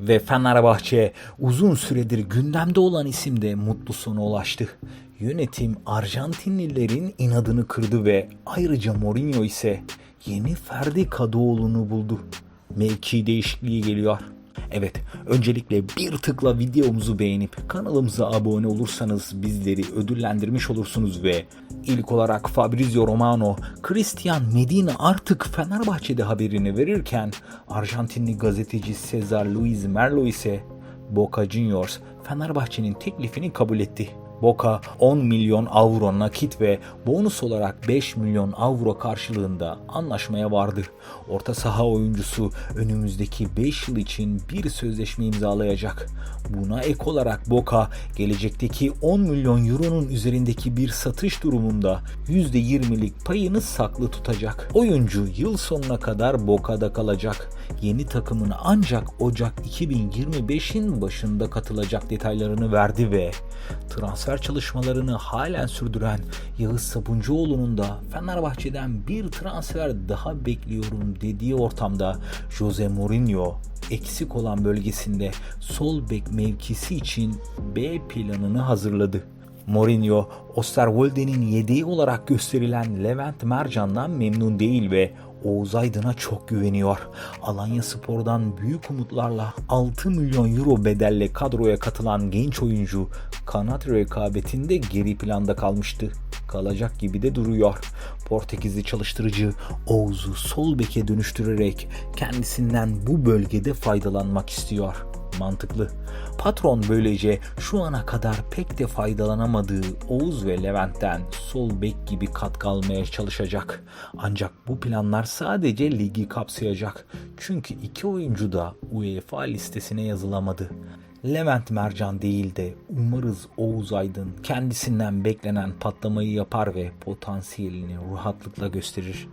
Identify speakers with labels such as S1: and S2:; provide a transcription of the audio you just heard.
S1: Ve Fenerbahçe uzun süredir gündemde olan isimde mutlu sona ulaştı. Yönetim Arjantinlilerin inadını kırdı ve ayrıca Mourinho ise yeni Ferdi Kadıoğlu'nu buldu. Mevki değişikliği geliyor. Evet, öncelikle bir tıkla videomuzu beğenip kanalımıza abone olursanız bizleri ödüllendirmiş olursunuz ve ilk olarak Fabrizio Romano, Christian Medina artık Fenerbahçe'de haberini verirken Arjantinli gazeteci Cesar Luis Merlo ise Boca Juniors Fenerbahçe'nin teklifini kabul etti. Boca 10 milyon avro nakit ve bonus olarak 5 milyon avro karşılığında anlaşmaya vardı. Orta saha oyuncusu önümüzdeki 5 yıl için bir sözleşme imzalayacak. Buna ek olarak Boca gelecekteki 10 milyon euronun üzerindeki bir satış durumunda %20'lik payını saklı tutacak. Oyuncu yıl sonuna kadar Boca'da kalacak. Yeni takımına ancak Ocak 2025'in başında katılacak detaylarını verdi ve transfer çalışmalarını halen sürdüren Yağız Sabuncuoğlu'nun da Fenerbahçe'den bir transfer daha bekliyorum dediği ortamda Jose Mourinho eksik olan bölgesinde sol bek mevkisi için B planını hazırladı. Mourinho, Osterwolde'nin yedeği olarak gösterilen Levent Mercan'dan memnun değil ve Oğuz Aydın'a çok güveniyor. Alanya Spor'dan büyük umutlarla 6 milyon euro bedelle kadroya katılan genç oyuncu kanat rekabetinde geri planda kalmıştı. Kalacak gibi de duruyor. Portekizli çalıştırıcı Oğuz'u sol beke dönüştürerek kendisinden bu bölgede faydalanmak istiyor mantıklı. Patron böylece şu ana kadar pek de faydalanamadığı Oğuz ve Levent'ten sol bek gibi katkı almaya çalışacak. Ancak bu planlar sadece ligi kapsayacak. Çünkü iki oyuncu da UEFA listesine yazılamadı. Levent Mercan değil de umarız Oğuz Aydın kendisinden beklenen patlamayı yapar ve potansiyelini rahatlıkla gösterir.